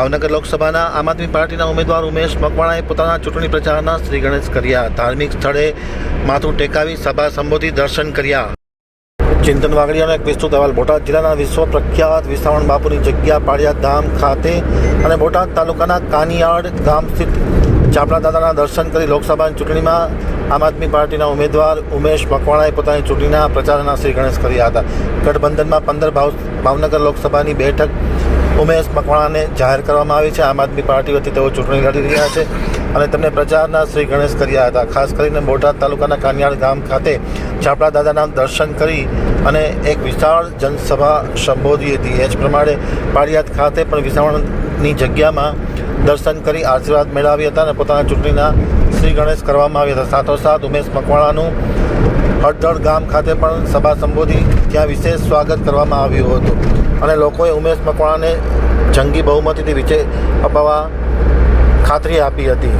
ભાવનગર લોકસભાના આમ આદમી પાર્ટીના ઉમેદવાર ઉમેશ મકવાણાએ પોતાના ચૂંટણી પ્રચારના શ્રી ગણેશ કર્યા. ધાર્મિક સ્થળે માથું ટેકાવી સભા સંબોધી દર્શન કર્યા. ચિંતન વાઘડિયાનો એક વિસ્તૃત અહેવાલ. બોટાદ જિલ્લાના વિશ્વ પ્રખ્યાત વિસાવણ બાપુની જગ્યા પાળિયા ધામ ખાતે અને બોટાદ તાલુકાના કાનિયાડ ગામ સ્થિત ચાપડા દાદાના દર્શન કરી લોકસભાની ચૂંટણીમાં આમ આદમી પાર્ટીના ઉમેદવાર ઉમેશ મકવાણાએ પોતાની ચૂંટણીના પ્રચારના શ્રી ગણેશ કર્યા હતા. ગઠબંધનમાં પંદર ભાવ, ભાવનગર લોકસભાની બેઠક ઉમેશ મકવાણાને જાહેર કરવામાં આવી છે. આમ આદમી પાર્ટી વતી તેઓ ચૂંટણી લડી રહ્યા છે અને તેમને પ્રચારના શ્રી ગણેશ કર્યા હતા. ખાસ કરીને બોટાદ તાલુકાના કાનિયાળ ગામ ખાતે છાપડા દાદાના દર્શન કરી અને એક વિશાળ જનસભા સંબોધી હતી. એ જ પ્રમાણે પાળિયાદ ખાતે પણ વિસાવણની જગ્યામાં દર્શન કરી આશીર્વાદ મેળવ્યા હતા અને પોતાના ચૂંટણીના શ્રી ગણેશ કરવામાં આવ્યા હતા. સાથોસાથ ઉમેશ મકવાણાનું હળદળ ગામ ખાતે પણ સભા સંબોધી. ત્યાં વિશેષ સ્વાગત કરવામાં આવ્યું હતું. અને લોકોએ ઉમેશ મકવાણાને જંગી બહુમતીથી વિજય અપાવવા ખાતરી આપી હતી.